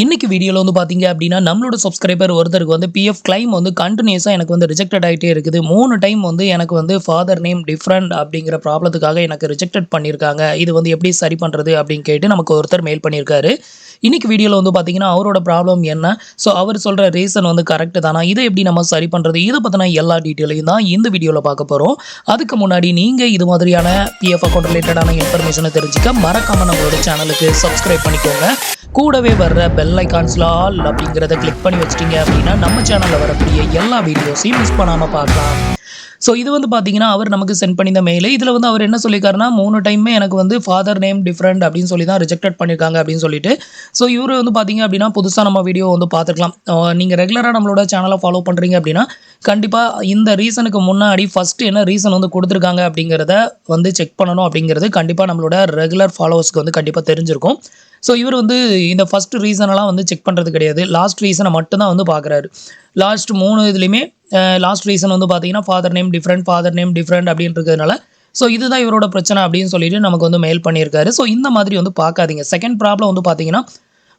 இன்னைக்கு வீடியோவில் வந்து பார்த்தீங்க அப்படின்னா நம்மளோட சப்ஸ்கிரைபர் ஒருத்தருக்கு வந்து பிஎஃப் கிளைம் வந்து கண்டினியூஸாக எனக்கு வந்து ரிஜெக்டட் ஆகிட்டே இருக்குது. மூணு டைம் வந்து எனக்கு வந்து ஃபாதர் நேம் டிஃப்ரெண்ட் அப்படிங்கிற ப்ராப்ளத்துக்காக எனக்கு ரிஜெக்டட் பண்ணியிருக்காங்க இது வந்து எப்படி சரி பண்ணுறது அப்படின்னு கேட்டு நமக்கு ஒருத்தர் மெயில் பண்ணியிருக்காரு இன்னைக்கு வீடியோவில் வந்து பார்த்தீங்கன்னா அவரோட ப்ராப்ளம் என்ன? ஸோ அவர் சொல்கிற ரீசன் வந்து கரெக்டு தானா? இதை எப்படி நம்ம சரி பண்ணுறது இதை பற்றின எல்லா டீட்டெயிலையும் தான் இந்த வீடியோவில் பார்க்க போகிறோம் அதுக்கு முன்னாடி நீங்கள் இது மாதிரியான பிஎஃப் அக்கௌண்ட் ரிலேட்டடான இன்ஃபர்மேஷனை தெரிஞ்சுக்க மறக்காமல் நம்மளோட சேனலுக்கு சப்ஸ்கிரைப் பண்ணிக்கோங்க. கூடவே வர்ற பெல் ஐக்கான்ஸ்ல ஆல் அப்படிங்கிறத கிளிக் பண்ணி வச்சிட்டிங்க அப்படின்னா நம்ம சேனலில் வரக்கூடிய எல்லா வீடியோஸையும் மிஸ் பண்ணாமல் பார்க்கலாம். ஸோ இது வந்து பார்த்தீங்கன்னா அவர் நமக்கு சென்ட் பண்ணியிருந்த மெயில் இதில் வந்து அவர் என்ன சொல்லியிருக்காருன்னா மூணு டைமே எனக்கு வந்து ஃபாதர் நேம் டிஃப்ரெண்ட் அப்படின்னு சொல்லி தான் ரிஜெக்டட் பண்ணியிருக்காங்க அப்படின்னு சொல்லிட்டு. ஸோ இவர் வந்து பார்த்தீங்க அப்படின்னா புதுசாக நம்ம வீடியோ வந்து பார்த்துக்கலாம் நீங்கள் ரெகுலராக நம்மளோட சேனலை ஃபாலோ பண்ணுறீங்க அப்படின்னா கண்டிப்பாக இந்த ரீசனுக்கு முன்னாடி ஃபஸ்ட்டு என்ன ரீசன் வந்து கொடுத்துருக்காங்க அப்படிங்கிறத வந்து செக் பண்ணணும் அப்படிங்கிறது கண்டிப்பாக நம்மளோட ரெகுலர் ஃபாலோவர்ஸ்க்கு வந்து கண்டிப்பாக தெரிஞ்சிருக்கும். ஸோ இவர் வந்து இந்த ஃபஸ்ட் ரீசனெல்லாம் வந்து செக் பண்ணுறது கிடையாது. லாஸ்ட் ரீசனை மட்டும்தான் வந்து பார்க்குறாரு லாஸ்ட் மூணு இதுலேயுமே லாஸ்ட் ரீசன் வந்து பார்த்தீங்கன்னா father name different father name different அப்படின்றதுனால. ஸோ இதுதான் இவரோட பிரச்சனை அப்படின்னு சொல்லிட்டு நமக்கு வந்து மெயில் பண்ணியிருக்காரு. ஸோ இந்த மாதிரி வந்து பார்க்காதீங்க செகண்ட் ப்ராப்ளம் வந்து பார்த்தீங்கன்னா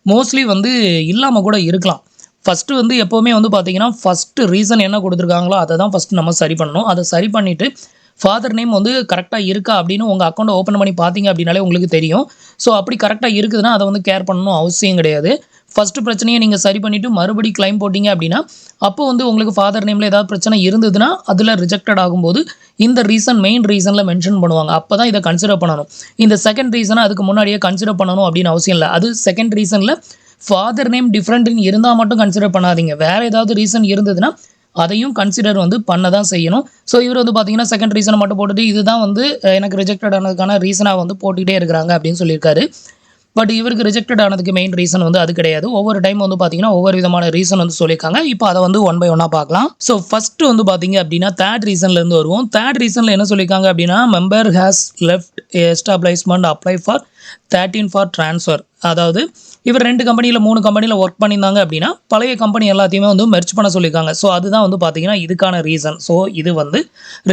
மோஸ்ட்லி வந்து இல்லாமல் கூட இருக்கலாம். ஃபஸ்ட்டு வந்து எப்போவுமே வந்து பார்த்தீங்கன்னா ஃபஸ்ட்டு ரீசன் என்ன கொடுத்துருக்காங்களோ அதை தான் ஃபஸ்ட்டு நம்ம சரி பண்ணணும். அதை சரி பண்ணிவிட்டு ஃபாதர் நேம் வந்து கரெக்டாக இருக்கா அப்படின்னு உங்கள் அக்கௌண்ட்டை ஓப்பன் பண்ணி பார்த்தீங்க அப்படின்னாலே உங்களுக்கு தெரியும். ஸோ அப்படி கரெக்டாக இருக்குதுன்னா அதை வந்து கேர் பண்ணணும் அவசியம் கிடையாது. ஃபஸ்ட்டு பிரச்சனையை நீங்கள் சரி பண்ணிவிட்டு மறுபடி கிளைம் போட்டிங்க அப்படின்னா அப்போ வந்து உங்களுக்கு ஃபாதர் நேமில் ஏதாவது பிரச்சனை இருந்ததுன்னா அதில் ரிஜெக்டட் ஆகும்போது இந்த ரீசன் மெயின் ரீசனில் மென்ஷன் பண்ணுவாங்க. அப்போ தான் இதை கன்சிடர் பண்ணணும். இந்த செகண்ட் ரீசனை அதுக்கு முன்னாடியே கன்சிடர் பண்ணணும் அப்படின்னு அவசியம் இல்லை. அது செகண்ட் ரீசனில் ஃபாதர் நேம் டிஃப்ரெண்ட்னு இருந்தால் மட்டும் கன்சிடர் பண்ணாதீங்க. வேறு ஏதாவது ரீசன் இருந்ததுன்னா அதையும் கன்சிடர் வந்து பண்ண தான் செய்யணும். ஸோ இவர் வந்து பார்த்தீங்கன்னா செகண்ட் ரீசனை மட்டும் போட்டுட்டு இதுதான் வந்து எனக்கு ரிஜெக்டட் ஆனதுக்கான ரீசனாக வந்து போட்டுக்கிட்டே இருக்கிறாங்க அப்படின்னு சொல்லியிருக்காரு. பட் இவருக்கு ரிஜெக்டட் ஆனதுக்கு மெயின் ரீசன் வந்து அது கிடையாது. ஒவ்வொரு டைம் வந்து பார்த்தீங்கன்னா ஒவ்வொரு விதமான ரீசன் வந்து சொல்லியிருக்காங்க. இப்போ அதை வந்து ஒன் பை ஒன்னாக பார்க்கலாம். ஸோ ஃபர்ஸ்ட் வந்து பார்த்தீங்க அப்படின்னா தேர்ட் ரீசன்லேருந்து வருவோம். தேர்ட் ரீசனில் என்ன சொல்லியிருக்காங்க அப்படின்னா member has left establishment apply for thirteen for transfer அதாவது இவர் ரெண்டு கம்பெனியில் மூணு கம்பெனியில் ஒர்க் பண்ணியிருந்தாங்க அப்படின்னா பழைய கம்பெனி எல்லாத்தையுமே வந்து மெர்ச் பண்ண சொல்லியிருக்காங்க. ஸோ அதுதான் வந்து பார்த்தீங்கன்னா இதுக்கான ரீசன் ஸோ இது வந்து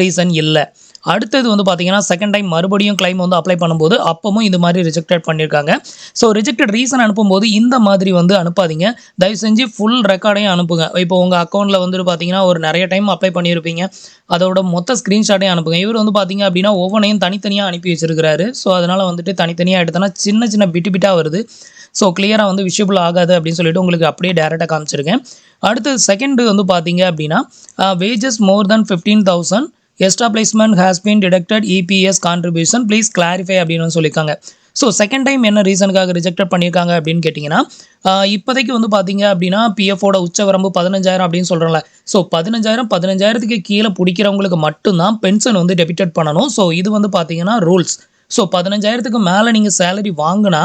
ரீசன் இல்லை. அடுத்தது வந்து பார்த்தீங்கன்னா செகண்ட் டைம் மறுபடியும் கிளைம் வந்து அப்ளை பண்ணும்போது அப்பவும் இந்த மாதிரி ரிஜெக்டட் பண்ணியிருக்காங்க ஸோ ரிஜெக்டட் ரீசன் அனுப்பும்போது இந்த மாதிரி வந்து அனுப்பாதீங்க. தயவு செஞ்சு ஃபுல் ரெக்கார்டையும் அனுப்புங்க. இப்போ உங்கள் அக்கௌண்ட்டில் வந்துட்டு பார்த்தீங்கன்னா ஒரு நிறைய டைம் அப்ளை பண்ணியிருப்பீங்க அதோட மொத்த ஸ்க்ரீன்ஷாட்டையும் அனுப்புங்க. இவர் வந்து பார்த்தீங்க அப்படின்னா ஒவ்வொன்றையும் தனித்தனியாக அனுப்பி வச்சிருக்கிறாரு. ஸோ அதனால் வந்துட்டு தனித்தனியாக எடுத்தோன்னா சின்ன சின்ன பிட்டு பிட்டாக வருது. ஸோ கிளியராக வந்து விஷயபிள் ஆகாது அப்படின்னு சொல்லிட்டு உங்களுக்கு அப்படியே டேரெக்டாக காமிச்சிருக்கேன். அடுத்து செகண்டு வந்து பார்த்தீங்க அப்படின்னா wages more than fifteen thousand establishment has been deducted EPS contribution please clarify அப்படின்னு சொல்லியிருக்காங்க. ஸோ செகண்ட் டைம் என்ன ரீசனுக்காக ரிஜெக்டட் பண்ணியிருக்காங்க அப்படின்னு கேட்டிங்கன்னா இப்போதைக்கு வந்து பார்த்தீங்க அப்படின்னா பிஎஃபோட உச்ச வரம்பு பதினஞ்சாயிரம் அப்படின்னு சொல்கிறோம்ல ஸோ பதினஞ்சாயிரம் பதினஞ்சாயிரத்துக்கு கீழே பிடிக்கிறவங்களுக்கு மட்டும்தான் பென்ஷன் வந்து டெபிட்டட் பண்ணணும். ஸோ இது வந்து பார்த்தீங்கன்னா ரூல்ஸ் ஸோ பதினஞ்சாயிரத்துக்கு மேலே நீங்கள் சேலரி வாங்கினா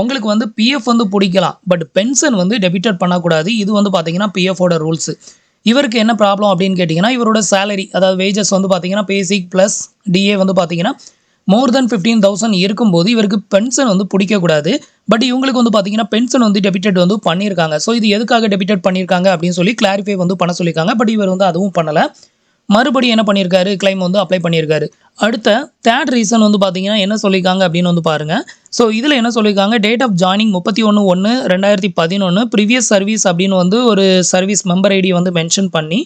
உங்களுக்கு வந்து பிஎஃப் வந்து பிடிக்கலாம். பட் பென்ஷன் வந்து டெபிட்டட் பண்ணக்கூடாது. இது வந்து பார்த்தீங்கன்னா பிஎஃபோட ரூல்ஸு இவருக்கு என்ன ப்ராப்ளம் அப்படின்னு கேட்டிங்கன்னா இவரோட சேலரி அதாவது வேஜஸ் வந்து பார்த்தீங்கன்னா பேசிக் ப்ளஸ் டிஏ வந்து பார்த்தீங்கன்னா மோர் தென் ஃபிஃப்டீன் தௌசண்ட் இருக்கும்போது இவருக்கு பென்ஷன் வந்து பிடிக்கக்கூடாது. பட் இவங்களுக்கு வந்து பார்த்தீங்கன்னா பென்ஷன் வந்து டெபிட்டட் வந்து பண்ணியிருக்காங்க. ஸோ இது எதுக்காக டெபிட்டட் பண்ணியிருக்காங்க அப்படின்னு சொல்லி கிளாரிஃபை வந்து பண்ண சொல்லியிருக்காங்க. பட் இவர் வந்து அதுவும் பண்ணலை. மறுபடியும் என்ன பண்ணியிருக்காரு? கிளைம் வந்து அப்ளை பண்ணியிருக்காரு. அடுத்த தேர்ட் ரீசன் வந்து பார்த்தீங்கன்னா என்ன சொல்லியிருக்காங்க அப்படின்னு வந்து பாருங்கள் ஸோ இதில் என்ன சொல்லியிருக்காங்க டேட் ஆஃப் ஜாயினிங் முப்பத்தி ஒன்று ஒன்று ரெண்டாயிரத்தி பதினொன்று ப்ரீவியஸ் சர்வீஸ் அப்படின்னு வந்து ஒரு சர்வீஸ் மெம்பர் ஐடி வந்து மென்ஷன் பண்ணி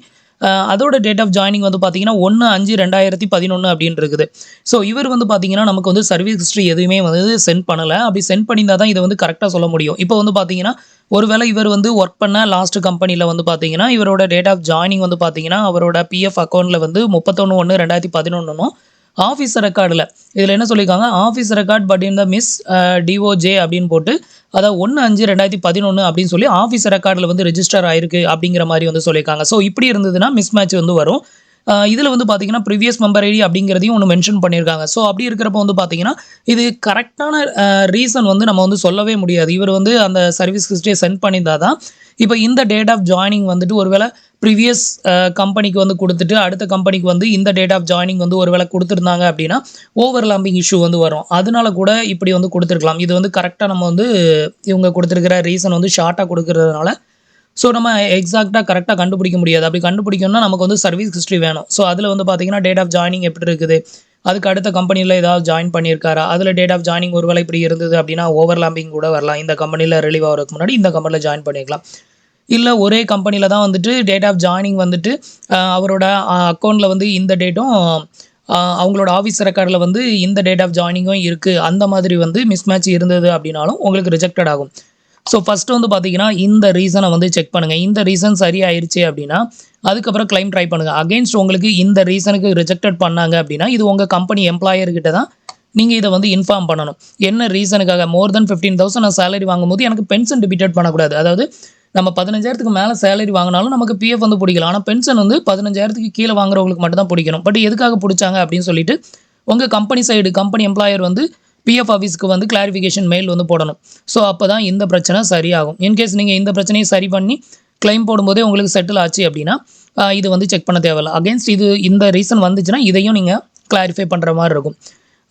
அதோட டேட் ஆஃப் ஜாயினிங் வந்து பார்த்தீங்கன்னா ஒன்று அஞ்சு ரெண்டாயிரத்தி பதினொன்று அப்படின்னு இருக்குது ஸோ இவர் வந்து பார்த்தீங்கன்னா நமக்கு வந்து சர்வீஸ் ஹிஸ்ட்ரி எதுவுமே வந்து சென்ட் பண்ணலை. அப்படி சென்ட் பண்ணியிருந்தால் தான் இதை வந்து கரெக்டாக சொல்ல முடியும். இப்போ வந்து பார்த்தீங்கன்னா ஒருவேளை இவர் வந்து ஒர்க் பண்ண லாஸ்ட் கம்பெனியில் வந்து பார்த்தீங்கன்னா இவரோட டேட் ஆஃப் ஜாயினிங் வந்து பார்த்தீங்கன்னா அவரோட பிஎஃப் அக்கௌண்ட்டில் வந்து முப்பத்தொன்று ஒன்று ரெண்டாயிரத்தி பதினொன்றுனும் ஆஃபீஸ் ரெக்கார்டில் இதில் என்ன சொல்லியிருக்காங்க office record but in the miss DOJ அப்படின்னு போட்டு அதாவது ஒன்று அஞ்சு ரெண்டாயிரத்தி பதினொன்று அப்படின்னு சொல்லி ஆஃபீஸ் ரெக்கார்டில் வந்து ரெஜிஸ்டர் ஆயிருக்கு அப்படிங்கிற மாதிரி வந்து சொல்லியிருக்காங்க ஸோ இப்படி இருந்ததுன்னா மிஸ் மேட்ச் வந்து வரும். இதில் வந்து பார்த்தீங்கன்னா ப்ரீவியஸ் மெம்பர் ஐடி அப்படிங்கிறதையும் ஒன்று மென்ஷன் பண்ணியிருக்காங்க ஸோ அப்படி இருக்கிறப்ப வந்து பார்த்தீங்கன்னா இது கரெக்டான ரீசன் வந்து நம்ம வந்து சொல்லவே முடியாது. இவர் வந்து அந்த சர்வீஸ் ஹிஸ்டரியை சென்ட் பண்ணியிருந்தால் தான் இப்போ இந்த டேட் ஆஃப் ஜாயினிங் வந்துட்டு ஒருவேளை ப்ரீவியஸ் கம்பெனிக்கு uh, வந்து கொடுத்துட்டு அடுத்த கம்பெனிக்கு வந்து இந்த டேட் ஆஃப் ஜாயினிங் வந்து ஒருவேளை கொடுத்துருந்தாங்க அப்படின்னா ஓவர்லாம்பிங் இஷ்யூ வந்து வரும். அதனால கூட இப்படி வந்து கொடுத்துருக்கலாம். இது வந்து கரெக்டாக நம்ம வந்து இவங்க கொடுத்துருக்கிற ரீசன் வந்து ஷார்ட்டாக கொடுக்கறதுனால ஸோ நம்ம எக்ஸாக்டாக கரெக்டாக கண்டுபிடிக்க முடியாது. அப்படி கண்டுபிடிக்கணும்னா நமக்கு வந்து சர்வீஸ் ஹிஸ்ட்ரி வேணும். ஸோ அதில் வந்து பார்த்தீங்கன்னா டேட் ஆஃப் ஜாயினிங் எப்படி இருக்குது? அதுக்கு அடுத்த கம்பெனியில் ஏதாவது ஜாயின் பண்ணியிருக்காரா? அதில் டேட் ஆஃப் ஜாயினிங் ஒருவேளை இப்படி இருந்தது அப்படின்னா ஓவர்லாப்பிங் கூட வரலாம். இந்த கம்பெனியில் ரிலீவ் ஆகிறதுக்கு முன்னாடி இந்த கம்பெனியில் ஜாயின் பண்ணிக்கலாம் இல்லை ஒரே கம்பெனியில் தான் வந்துட்டு டேட் ஆஃப் ஜாயினிங் வந்துட்டு அவரோட அக்கௌண்ட்டில் வந்து இந்த டேட்டும் அவங்களோட ஆஃபீஸ் ரெக்கார்டில் வந்து இந்த டேட் ஆஃப் ஜாயினிங்கும் இருக்குது அந்த மாதிரி வந்து மிஸ்மேட்ச் இருந்தது அப்படின்னாலும் உங்களுக்கு ரிஜெக்டட் ஆகும். ஸோ ஃபஸ்ட்டு வந்து பார்த்தீங்கன்னா இந்த ரீசனை வந்து செக் பண்ணுங்கள் இந்த ரீசன் சரியாயிருச்சு அப்படின்னா அதுக்கப்புறம் கிளைம் ட்ரை பண்ணுங்கள் அகெயின்ஸ்ட் உங்களுக்கு இந்த ரீசனுக்கு ரிஜெக்டட் பண்ணாங்க அப்படின்னா இது உங்கள் கம்பெனி எம்ப்ளாயர்கிட்ட தான் நீங்கள் இதை வந்து இன்ஃபார்ம் பண்ணணும். என்ன ரீசனுக்காக மோர் தென் ஃபிஃப்டீன் தௌசண்ட் நான் சேலரி வாங்கும்போது எனக்கு பென்ஷன் டிபிட்டட் பண்ணக்கூடாது. அதாவது நம்ம பதினஞ்சாயிரத்துக்கு மேலே சேலரி வாங்கினாலும் நமக்கு பிஎஃப் வந்து பிடிக்கலாம் ஆனால் பென்ஷன் வந்து பதினஞ்சாயிரத்துக்கு கீழே வாங்குறவங்களுக்கு மட்டும் தான் பிடிக்கணும். பட் எதுக்காக பிடிச்சாங்க அப்படின்னு சொல்லிட்டு உங்கள் கம்பெனி சைடு கம்பெனி எம்ப்ளாயர் வந்து பிஎஃப் ஆஃபீஸ்க்கு வந்து கிளாரிஃபிகேஷன் மெயில் வந்து போடணும். ஸோ அப்போ தான் இந்த பிரச்சனை சரியாகும். இன்கேஸ் நீங்கள் இந்த பிரச்சனையை சரி பண்ணி கிளைம் போடும்போதே உங்களுக்கு செட்டில் ஆச்சு அப்படின்னா இது வந்து செக் பண்ண தேவையில்ல. அகேன்ஸ்ட் இது இந்த ரீசன் வந்துச்சுன்னா இதையும் நீங்கள் கிளாரிஃபை பண்ணுற மாதிரி இருக்கும்.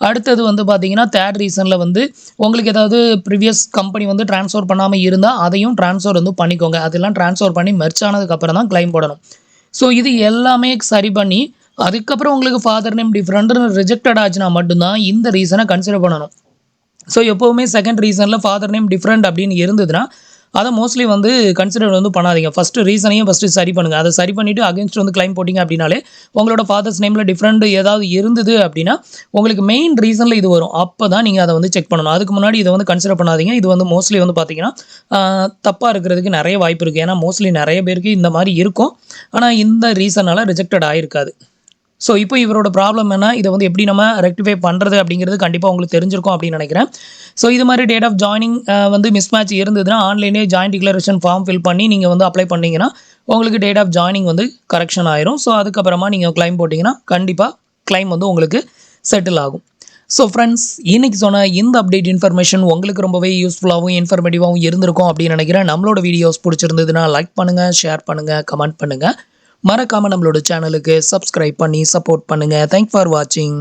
அடுத்தது வந்து பார்த்தீங்கன்னா தேர்ட் ரீசனில் வந்து உங்களுக்கு ஏதாவது ப்ரீவியஸ் கம்பெனி வந்து ட்ரான்ஸ்ஃபர் பண்ணாமல் இருந்தால் அதையும் ட்ரான்ஸ்ஃபர் வந்து பண்ணிக்கோங்க. அதெல்லாம் ட்ரான்ஸ்ஃபர் பண்ணி மெர்ச் ஆனதுக்கப்புறம் தான் கிளைம் போடணும். ஸோ இது எல்லாமே சரி பண்ணி அதுக்கப்புறம் உங்களுக்கு ஃபாதர் நேம் டிஃப்ரெண்ட்னு ரிஜெக்டட் ஆச்சுன்னா மட்டும்தான் இந்த ரீசனை கன்சிடர் பண்ணணும். ஸோ எப்போவுமே செகண்ட் ரீசனில் ஃபாதர் நேம் டிஃப்ரெண்ட் அப்படின்னு இருந்ததுன்னா அதை மோஸ்ட்லி வந்து கன்சிடர் வந்து பண்ணாதீங்க. ஃபஸ்ட்டு ரீசனையும் ஃபஸ்ட்டு சரி பண்ணுங்கள் அதை சரி பண்ணிவிட்டு அகேன்ஸ்ட் வந்து கிளைம் போட்டிங்க அப்படின்னாலே உங்களோட ஃபாதர்ஸ் நேமில் டிஃப்ரெண்ட் ஏதாவது இருந்தது அப்படின்னா உங்களுக்கு மெயின் ரீசனில் இது வரும். அப்போ தான் நீங்கள் அதை வந்து செக் பண்ணணும். அதுக்கு முன்னாடி இதை வந்து கன்சிடர் பண்ணாதீங்க. இது வந்து மோஸ்ட்லி வந்து பார்த்தீங்கன்னா தப்பாக இருக்கிறதுக்கு நிறைய வாய்ப்பு இருக்குது ஏன்னா மோஸ்ட்லி நிறைய பேருக்கு இந்த மாதிரி இருக்கும். ஆனால் இந்த ரீசனால் ரிஜெக்டட் ஆகிருக்காது ஸோ இப்போ இவரோட ப்ராப்ளம் என்ன இதை வந்து எப்படி நம்ம ரெக்டிஃபை பண்ணுறது அப்படிங்கிறது கண்டிப்பாக உங்களுக்கு தெரிஞ்சிருக்கும் அப்படின்னு நினைக்கிறேன். ஸோ இது மாதிரி டேட் ஆஃப் ஜாயினிங் வந்து மிஸ் மேட்ச் இருந்ததுன்னா ஆன்லைனே ஜாயின் டிக்ளரேஷன் ஃபார்ம் ஃபில் பண்ணி நீங்கள் வந்து அப்ளை பண்ணிங்கன்னா உங்களுக்கு டேட் ஆஃப் ஜாயினிங் வந்து கரெக்ஷன் ஆயிரும். ஸோ அதுக்கப்புறமா நீங்கள் கிளைம் போட்டிங்கன்னா கண்டிப்பாக கிளைம் வந்து உங்களுக்கு செட்டில் ஆகும். ஸோ ஃப்ரெண்ட்ஸ் இன்றைக்கி சொன்ன இந்த அப்டேட் இன்ஃபர்மேஷன் உங்களுக்கு ரொம்பவே யூஸ்ஃபுல்லாகவும் இன்ஃபர்மேட்டிவாகவும் இருந்திருக்கும் அப்படின்னு நினைக்கிறேன். நம்மளோட வீடியோஸ் பிடிச்சிருந்ததுன்னா லைக் பண்ணுங்கள் ஷேர் பண்ணுங்கள் கமெண்ட் பண்ணுங்கள் மறக்காமல் நம்மளோட சேனலுக்கு சப்ஸ்கிரைப் பண்ணி சப்போர்ட் பண்ணுங்கள் தேங்க் ஃபார் வாட்சிங்